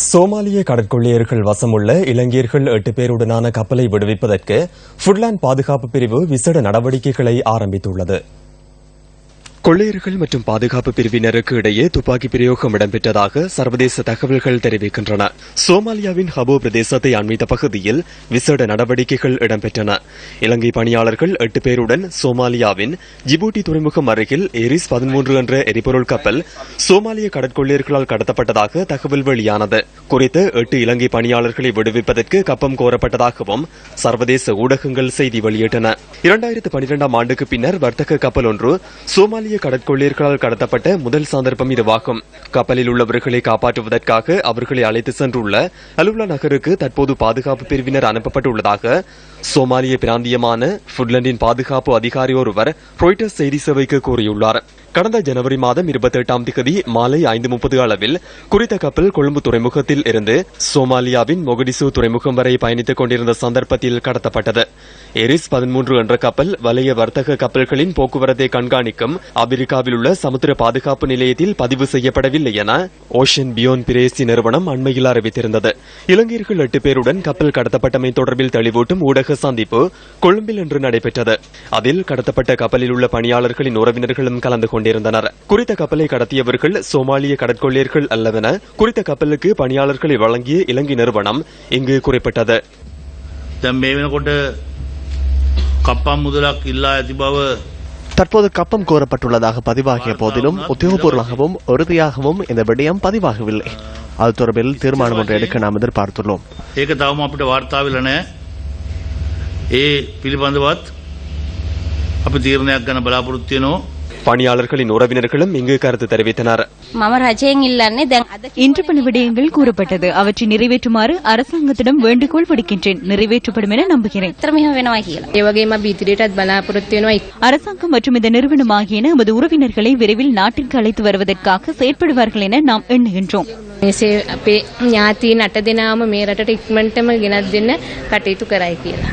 சோமாலிய கடற்கொள்ளையர்கள் வசமுள்ள இலங்கையர்கள் எட்டு பேருடனான கப்பலை விடுவிப்பதற்கு ஃபுட்லாண்ட் பாதுகாப்பு பிரிவு விசேட நடவடிக்கைகளை ஆரம்பித்துள்ளது. கொள்ளையர்கள் மற்றும் பாதுகாப்பு பிரிவினருக்கு இடையே துப்பாக்கி பிரயோகம் இடம்பெற்றதாக சர்வதேச தகவல்கள் தெரிவிக்கின்றன. சோமாலியாவின் ஹபோ பிரதேசத்தை அண்மித்த பகுதியில் விசேட நடவடிக்கைகள் இடம்பெற்றன. இலங்கை பணியாளர்கள் எட்டு பேருடன் சோமாலியாவின் ஜிபூட்டி துறைமுகம் அருகில் எரிஸ் பதிமூன்று என்ற எரிபொருள் கப்பல் சோமாலிய கடற்கொள்ளையர்களால் கடத்தப்பட்டதாக தகவல் வெளியானது. குறித்த எட்டு இலங்கை பணியாளர்களை விடுவிப்பதற்கு கப்பம் கோரப்பட்டதாகவும் சர்வதேச ஊடகங்கள் செய்தி வெளியிட்டன. இரண்டாயிரத்து பனிரெண்டாம் ஆண்டுக்கு பின்னர் வர்த்தக கப்பல் ஒன்று சோமாலிய கடற்கொள்ளையர்களால் கடத்தப்பட்ட முதல் சந்தர்ப்பம் இதுவாகும். கப்பலில் உள்ளவர்களை காப்பாற்றுவதற்காக அவர்களை அழைத்து சென்றுள்ள அலுவலா நகருக்கு தற்போது பாதுகாப்பு பிரிவினர் அனுப்பப்பட்டுள்ளதாக சோமாலிய பிராந்தியமான புட்லண்டின் பாதுகாப்பு அதிகாரி ஒருவர் ரொய்டர்ஸ் செய்தி சேவைக்கு கூறியுள்ளார். கடந்த ஜனவரி மாதம் இருபத்தி எட்டாம் திகதி மாலை ஐந்து முப்பது அளவில் குறித்த கப்பல் கொழும்பு துறைமுகத்தில் இருந்து சோமாலியாவின் மொகடிசு துறைமுகம் வரை பயணித்துக் கொண்டிருந்த சந்தர்ப்பத்தில் கடத்தப்பட்டது. எரிஸ் பதிமூன்று என்ற கப்பல் வலைய வர்த்தக கப்பல்களின் போக்குவரத்தை கண்காணிக்கும் அமெரிக்காவில் உள்ள சமுத்திர பாதுகாப்பு நிலையத்தில் பதிவு செய்யப்படவில்லை என ஓஷன் பியோன் பிரேசி நிறுவனம் அண்மையில் அறிவித்திருந்தது. இலங்கையர்கள் எட்டு பேருடன் கப்பல் கடத்தப்பட்டமை தொடர்பில் தெளிவூட்டும் ஊடக சந்திப்பு கொழும்பில் இன்று நடைபெற்றது. அதில் கடத்தப்பட்ட கப்பலில் உள்ள பணியாளர்களின் உறவினர்களும் கலந்து கொண்டிருந்தனர். குறித்த கப்பலை கடத்தியவர்கள் சோமாலிய கடற்கொள்ளையர்கள் அல்லவென குறித்த கப்பலுக்கு பணியாளர்களை வழங்கிய இலங்கை நிறுவனம் இங்கு குறிப்பிட்டது. தற்போது கப்பம் கோரப்பட்டுள்ளதாக பதிவாகிய போதிலும் உத்தியோகபூர்வமாகவும் உறுதியாகவும் இந்த விடயம் பதிவாகவில்லை. அது தொடர்பில் தீர்மானம் ஒன்று எடுக்க நாம் எதிர்பார்த்துள்ளோம். ஏகதாவும் அப்படி வார்த்தாவிலன ஏ பிலிபந்தவாத் அப்ப தீர்ணையாக பலாபுறுத்தினோ பணியாளர்களின் உறவினர்களும் இங்கு கருத்து தெரிவித்தனர் මම රජයෙන් ඉල්ලන්නේ දැන් අද இன்று பல விடயங்கள் கூறப்பட்டது அவற்றை நிறைவேற்றுமாறு அரசாங்கத்திடம் வேண்டுகோள் விடுக்கின்றேன் நிறைவேற்றப்படும் என நம்புகிறேன் ඇත්තට මෙහෙම වෙනවා කියලා. ඒ වගේම අපි ඉදිරියටත් බලාපොරොත්තු වෙනවා அரசாங்கம் மற்றும் இந்த நிறுவனம் ஆகியன எமது உறவினர்களை விரைவில் நாட்டிற்கு அழைத்து வருவதற்காக செயற்படுவார்கள் என நாம் எண்ணுகின்றோம் මේසේ අපේ ඥාතීන් අට දෙනාම මේ රටට ඉක්මනටම ගෙනත් දෙන්න කටයුතු කරයි කියලා.